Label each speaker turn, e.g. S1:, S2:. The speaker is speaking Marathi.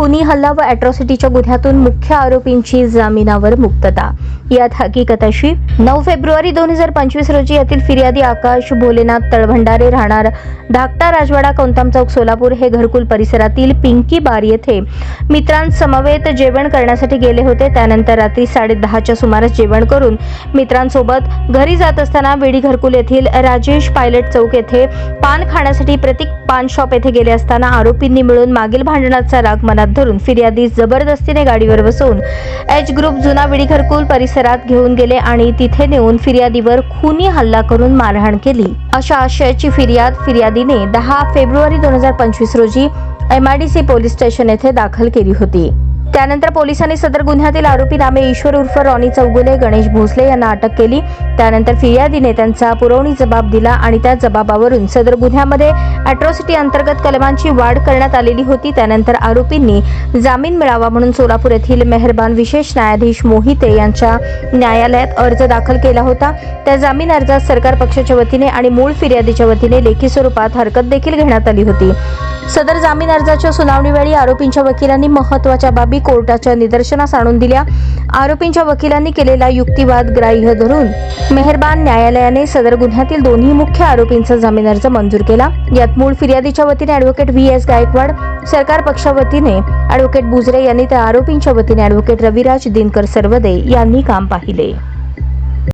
S1: खुनी हल्ला व अॅट्रॉसिटीच्या गुन्ह्यातून मुख्य आरोपींची जामिनावर मुक्तता. यात हकीकत अशी नऊ फेब्रुवारी दोन हजार पंचवीस रोजी यातील फिर्यादी आकाश भोलेनाथ तळभंडारे राहणार धाकटा राजवाडा कौंताम चौक सोलापूर हे घरकुल परिसरातील पिंकी बार येथे. मित्रांसमवेत जेवण करण्यासाठी गेले होते त्यानंतर रात्री साडे दहाच्या सुमारास जेवण करून मित्रांसोबत घरी जात असताना वेडी घरकुल येथील राजेश पायलट चौक येथे पान खाण्यासाठी प्रतीक पान शॉप येथे गेले असताना आरोपींनी मिळून मागील भांडणाचा राग मनात धरून फिर्यादी जबरदस्तीने गाडीवर बसवून एच ग्रुप जुना विडी घरकुल परिसरात घेऊन गेले आणि तिथे नेऊन फिर्यादीवर खुनी हल्ला करून मारहाण केली. अशा आशयाची फिर्याद फिर्यादीने दहा फेब्रुवारी दोन हजार पंचवीस रोजी एमआयडीसी पोलीस स्टेशन येथे दाखल केली होती. त्यानंतर पोलिसांनी सदर गुन्ह्यातील आरोपी नामे ईश्वर उर्फ रॉनी चौगुले गणेश भोसले यांना अटक केली. त्यानंतर फिर्यादीने त्यांचा पुरवणी जबाब दिला आणि त्या जबाबावरून सदर गुन्ह्यामध्ये अॅट्रॉसिटी अंतर्गत कलमांची वाढ करण्यात आलेली होती. त्यानंतर आरोपींनी जामीन मिळावा म्हणून सोलापूर येथील मेहरबान विशेष न्यायाधीश मोहिते यांच्या न्यायालयात अर्ज दाखल केला होता. त्या जामीन अर्जात सरकार पक्षाच्या वतीने आणि मूळ फिर्यादीच्या वतीने लेखी स्वरूपात हरकत देखील घेण्यात आली होती. सदर जामीन अर्जाच्या सुनावणीवेळी आरोपींच्या वकिलांनी महत्त्वाच्या बाबी कोर्टाच्या निदर्शनास आणून दिल्या. आरोपींच्या वकिलांनी केलेला युक्तिवाद ग्राह्य धरून मेहरबान न्यायालयाने सदर गुन्ह्यातील दोन्ही मुख्य आरोपींचा जामीन अर्ज मंजूर केला. यात मूळ फिर्यादीच्या वतीने ॲडव्होकेट व्ही एस गायकवाड सरकार पक्षावतीने ॲडव्होकेट बुजरे यांनी तर आरोपींच्या वतीने ॲडव्होकेट रविराज दिनकर सर्वदे यांनी काम पाहिले.